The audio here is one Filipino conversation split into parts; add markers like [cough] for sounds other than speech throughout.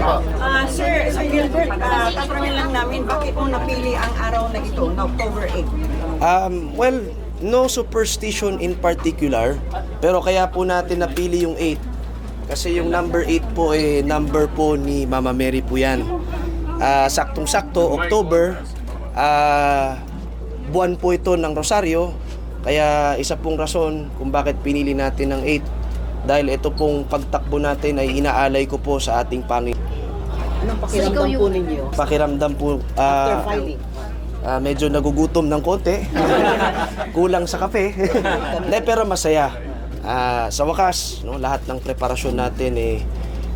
Ah, Sir, Sir Gilbert, uh, tatanungin lang namin, bakit mo napili ang araw na ito, October 8? Um, well, no superstition in particular, pero kaya po natin napili yung 8. Kasi yung number 8 po eh number po ni Mama Mary po yan. Ah, saktong-sakto, October, ah, buwan po ito ng Rosario. Kaya isa pong rason kung bakit pinili natin ng 8. Dahil ito pong pagtakbo natin ay inaalay ko po sa ating Panginoon. Anong pakiramdam yung- po ninyo? Pakiramdam po, After ah, filing. Ah, medyo nagugutom ng konti. [laughs] Kulang sa kape. [laughs] Hindi, pero masaya. Ah, sa wakas, no, lahat ng preparasyon natin eh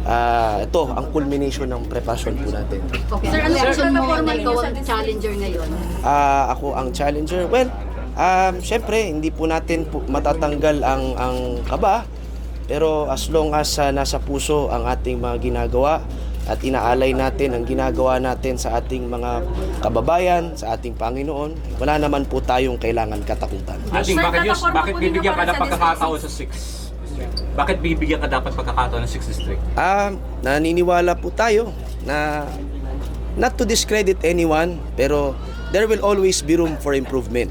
ah, ito ang culmination ng preparasyon po natin. Okay. Sir, ano reaction mo na ikaw ang challenger ngayon? Ah, ako ang challenger. Well, um, syempre hindi po natin po matatanggal ang ang kaba. Pero as long as ah, nasa puso ang ating mga ginagawa at inaalay natin ang ginagawa natin sa ating mga kababayan, sa ating Panginoon, wala naman po tayong kailangan katakutan. Ating bakit, tataporma bakit bibigyan ka sa pagkakataon sa 6? Bakit bibigyan ka dapat pagkakataon ng 6 district? Ah, naniniwala po tayo na not to discredit anyone, pero there will always be room for improvement.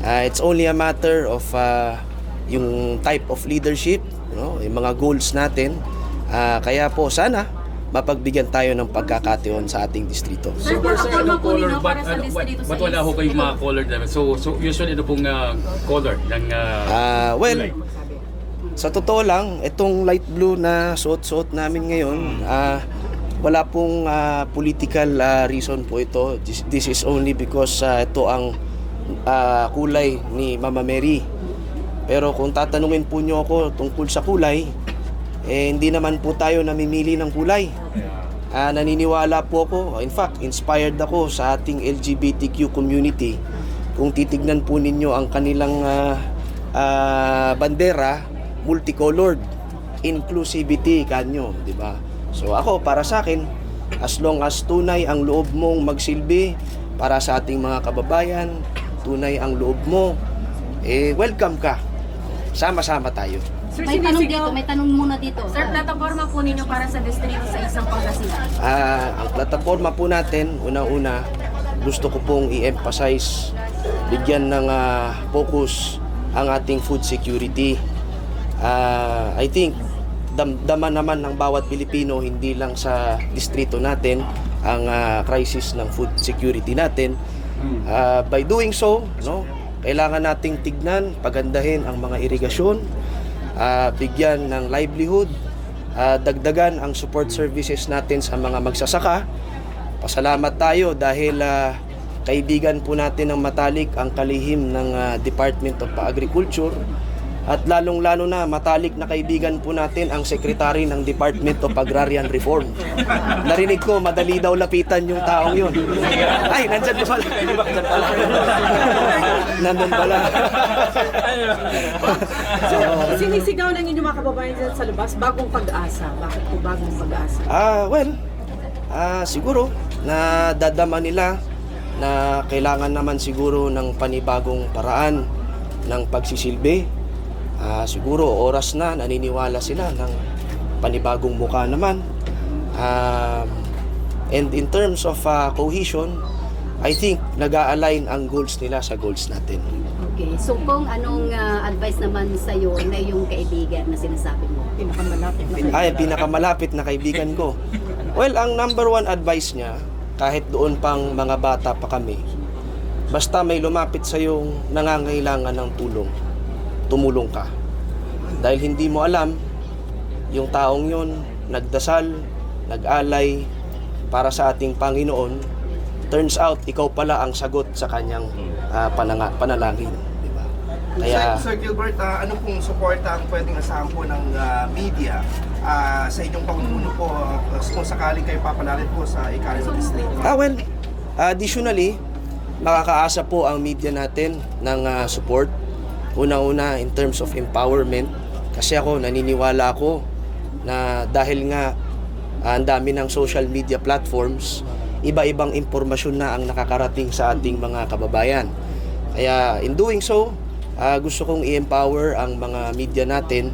Ah, it's only a matter of ah, yung type of leadership, you know, yung mga goals natin. Ah, kaya po sana mapagbigyan tayo ng pagkakataon sa ating distrito. Sir, Sir, sir, anong po color? sa ano, distrito ba't, sa ba't wala ho kayong mga color namin? So, so usually ano pong ah, color ng ah, Ah, well, kulay? Sa totoo lang, itong light blue na suot-suot namin ngayon, ah, wala pong ah, political ah, reason po ito. This, this is only because ah, ito ang ah, kulay ni Mama Mary. Pero kung tatanungin po nyo ako tungkol sa kulay, eh, hindi naman po tayo namimili ng kulay. Ah, naniniwala po ako, in fact, inspired ako sa ating LGBTQ community. Kung titignan po ninyo ang kanilang ah, ah, bandera, multicolored, inclusivity kanyo, di ba? So ako, para sa akin, as long as tunay ang loob mong magsilbi para sa ating mga kababayan, tunay ang loob mo, eh welcome ka. Sama-sama tayo. Sir, May tanong dito, may tanong muna dito. Sir, plataforma po ninyo para sa distrito sa isang Pangasinan. Ah, ang plataforma po natin, una-una, gusto ko pong i-emphasize, bigyan ng ah, focus ang ating food security. Ah, I think damdaman naman ng bawat Pilipino hindi lang sa distrito natin ang ah, crisis ng food security natin. Ah, by doing so, no, kailangan nating tignan, pagandahin ang mga irigasyon, ah, bigyan ng livelihood, ah, dagdagan ang support services natin sa mga magsasaka. Pasalamat tayo dahil ah, kaibigan po natin ng matalik ang kalihim ng ah, Department of Agriculture at lalong-lalo na matalik na kaibigan po natin ang sekretary ng Department of Agrarian Reform. Narinig ko, madali daw lapitan yung taong yun. Ay, nandyan pa pala. Nandyan pala. nandun pala. Sir, sinisigaw ng inyong mga kababayan dyan sa labas, bagong pag-asa. Bakit po bagong pag-asa? Ah, well, ah, siguro na dadama nila na kailangan naman siguro ng panibagong paraan ng pagsisilbi. Ah, siguro oras na naniniwala sila ng panibagong muka naman. Um, and in terms of ah, cohesion, I think nag-a-align ang goals nila sa goals natin. Okay, so kung anong ah, advice naman sa iyo na yung kaibigan na sinasabi mo? Pinakamalapit na Ay, pinakamalapit na kaibigan ko. Well, ang number one advice niya, kahit doon pang mga bata pa kami, basta may lumapit sa yung nangangailangan ng tulong, tumulong ka. Dahil hindi mo alam, yung taong yon nagdasal, nag-alay para sa ating Panginoon, turns out ikaw pala ang sagot sa kanyang ah, pananga- panalangin. Di ba? Kaya, Sir, Sir Gilbert, ah, ano pong suporta ang pwedeng asahan po ng ah, media ah, sa inyong pamumuno po ah, kung sakaling kayo papanalit po sa Icarino District? Ah, well, additionally, makakaasa po ang media natin ng ah, support. Una-una in terms of empowerment. Kasi ako, naniniwala ako na dahil nga ah, ang dami ng social media platforms, iba-ibang impormasyon na ang nakakarating sa ating mga kababayan. Kaya in doing so, ah, gusto kong i-empower ang mga media natin.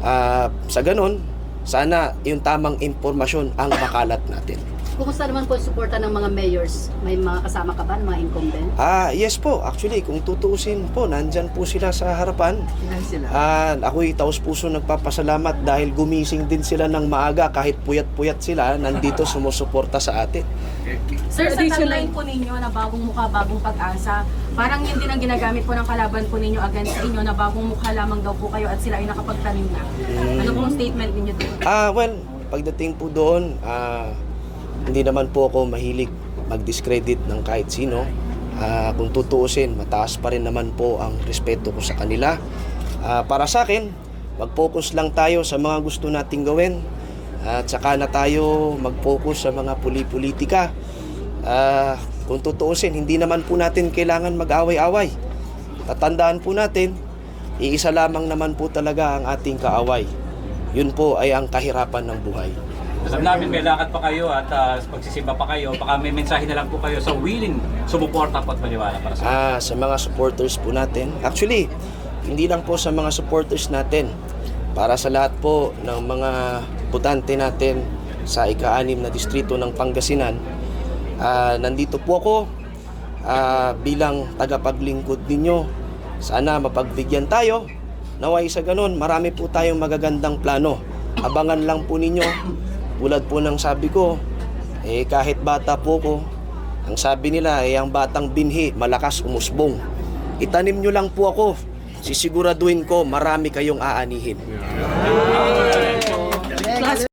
Ah, sa ganon, sana yung tamang impormasyon ang makalat natin. Kumusta naman po yung suporta ng mga mayors? May mga kasama ka ba, ng mga incumbent? Ah, yes po. Actually, kung tutuusin po, nandyan po sila sa harapan. Ilan sila? Ah, ako'y taos puso nagpapasalamat dahil gumising din sila ng maaga kahit puyat-puyat sila, nandito sumusuporta sa atin. Sir, sa tagline po ninyo na bagong mukha, bagong pag-asa, parang yun din ang ginagamit po ng kalaban po ninyo against sa inyo na bagong mukha lamang daw po kayo at sila ay nakapagtanim na. Ano pong statement ninyo doon? Ah, well, pagdating po doon, ah, hindi naman po ako mahilig mag-discredit ng kahit sino. Ah, kung tutuusin, mataas pa rin naman po ang respeto ko sa kanila. Ah, para sa akin, mag-focus lang tayo sa mga gusto nating gawin. At saka na tayo mag-focus sa mga puli-politika. Ah, kung tutuusin, hindi naman po natin kailangan mag-away-away. Tatandaan po natin, iisa lamang naman po talaga ang ating kaaway. Yun po ay ang kahirapan ng buhay. Alam namin may lakad pa kayo at uh, pagsisimba pa kayo. Baka may mensahe na lang po kayo sa willing sumuporta po at maniwala para sa Ah, sa mga supporters po natin. Actually, hindi lang po sa mga supporters natin. Para sa lahat po ng mga butante natin sa ika-anim na distrito ng Pangasinan. Ah, nandito po ako ah, bilang tagapaglingkod ninyo. Sana mapagbigyan tayo. Naway sa ganun, marami po tayong magagandang plano. Abangan lang po ninyo. Tulad po ng sabi ko, eh kahit bata po ko, ang sabi nila ay ang batang binhi, malakas umusbong. Itanim nyo lang po ako. Sisiguraduhin ko marami kayong aanihin.